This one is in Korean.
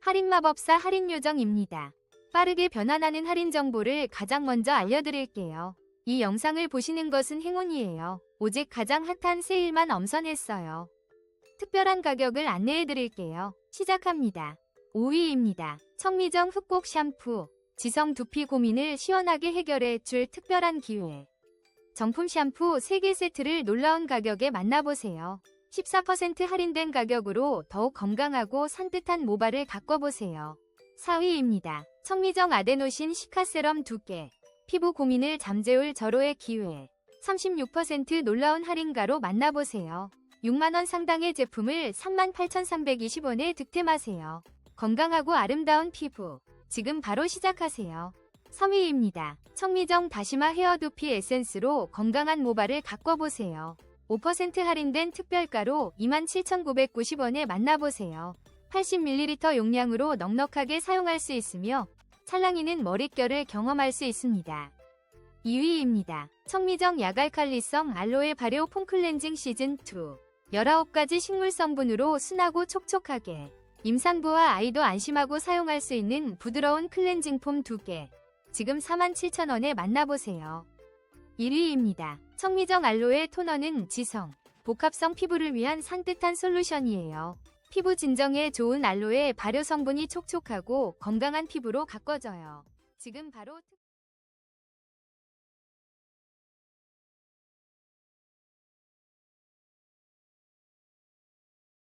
할인마법사 할인요정입니다. 빠르게 변환하는 할인 정보를 가장 먼저 알려드릴게요. 이 영상을 보시는 것은 행운이에요. 오직 가장 핫한 세일만 엄선했어요. 특별한 가격을 안내해드릴게요. 시작합니다. 5위입니다. 청미정 흑곡 샴푸. 지성 두피 고민을 시원하게 해결해 줄 특별한 기회. 정품 샴푸 3개 세트를 놀라운 가격에 만나보세요. 14% 할인된 가격으로 더욱 건강하고 산뜻한 모발을 가꿔보세요. 4위입니다. 청미정 아데노신 시카세럼 2개. 피부 고민을 잠재울 절호의 기회. 36% 놀라운 할인가로 만나보세요. 6만원 상당의 제품을 38,320원에 득템하세요. 건강하고 아름다운 피부. 지금 바로 시작하세요. 3위입니다. 청미정 다시마 헤어 두피 에센스로 건강한 모발을 가꿔보세요. 5% 할인된 특별가로 27,990원에 만나보세요. 80ml 용량으로 넉넉하게 사용할 수 있으며 찰랑이는 머릿결을 경험할 수 있습니다. 2위입니다. 청미정 야갈칼리성 알로에 발효 폼클렌징 시즌2 19가지 식물 성분으로 순하고 촉촉하게 임산부와 아이도 안심하고 사용할 수 있는 부드러운 클렌징 폼 2개 지금 47,000원에 만나보세요. 1위입니다. 청미정 알로에 토너는 지성, 복합성 피부를 위한 산뜻한 솔루션이에요. 피부 진정에 좋은 알로에 발효 성분이 촉촉하고 건강한 피부로 가꿔져요. 지금 바로 특-